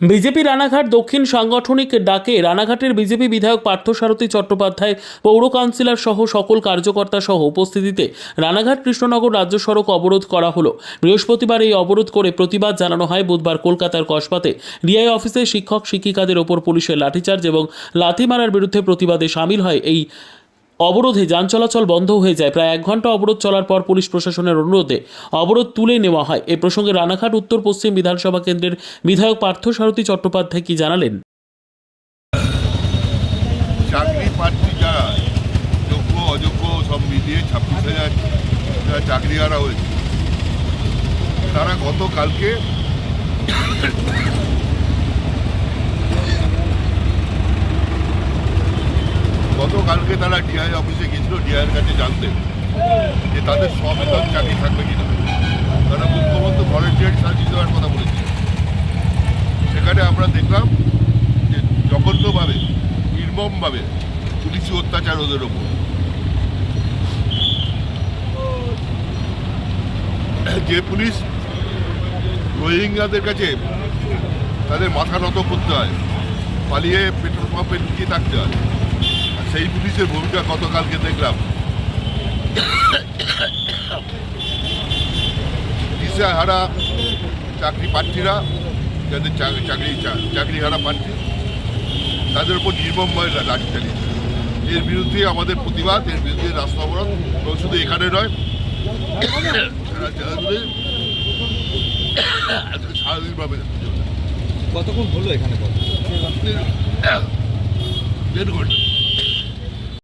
BJP Ranaghat দক্ষিণ সাংগঠনিক ডাকে রানাঘাটের বিজেপি বিধায়ক পার্থসারথী চট্টোপাধ্যায়, পৌর কাউন্সিলর সহ সকল কার্যকর্তা সহ উপস্থিতিতে রানাঘাট কৃষ্ণনগর রাজ্য সড়ক অবরোধ করা হলো। বৃহস্পতিবার এই অবরোধ করে প্রতিবাদ জানানো হয় বুধবার কলকাতার কসবাতে। ডিআই অফিসে শিক্ষক, শিক্ষিকাদের ওপর পুলিশের লাঠিচার্জ এবং লাথি মারার বিরুদ্ধে প্রতিবাদে সামিল হয় এই অবরোধে যান চলাচল বন্ধ হয়ে যায়। প্রায় এক ঘণ্টা অবরোধ চলার পর পুলিশ প্রশাসনের অনুরোধে অবরোধ তুলে নেওয়া হয়। এ প্রসঙ্গে রানাঘাট, উত্তর, পশ্চিম বিধানসভা কেন্দ্রের বিধায়ক পার্থসারথী চট্টোপাধ্যায় কি জানালেন? চাকরি প্রার্থী যারা, যোগ্য, অযোগ্য, সব মিলিয়ে ছাব্বিশ হাজার চাকরি হয়েছে, তারা গতকালকে গতকালকে তারা ডিআই অফিসে গেছিল ডিআইয়ের কাছে জানতে যে তাদের সবেতন চাকরি থাকবে কিনা। তারা মুখ্যমন্ত্রী ভলেন্টিয়ার সার্ভিস দেওয়ার কথা বলেছে। সেখানে আমরা দেখলাম যে জঘন্যভাবে, নির্মমভাবে পুলিশি অত্যাচার ওদের ওপর। যে পুলিশ রোহিঙ্গাদের কাছে তাদের মাথা নত করতে হয়, পালিয়ে পেট্রোল পাম্পে লুকিয়ে থাকতে হয়। সেই পুলিশের ভূমিকা গতকালকে দেখলাম। দিশা হারা চাকরি প্রার্থীরা যাদের চাকরি চাকরি চাকরি হারা প্রার্থী তাদের উপর নির্মমভাবে লাঠি চালিয়েছে। এর বিরুদ্ধে আমাদের প্রতিবাদ এর বিরুদ্ধে রাস্তা অবরোধ এবং শুধু এখানে নয় সারাদিনভাবে কতক্ষণ হলো এখানে কত দেড় ঘণ্টা।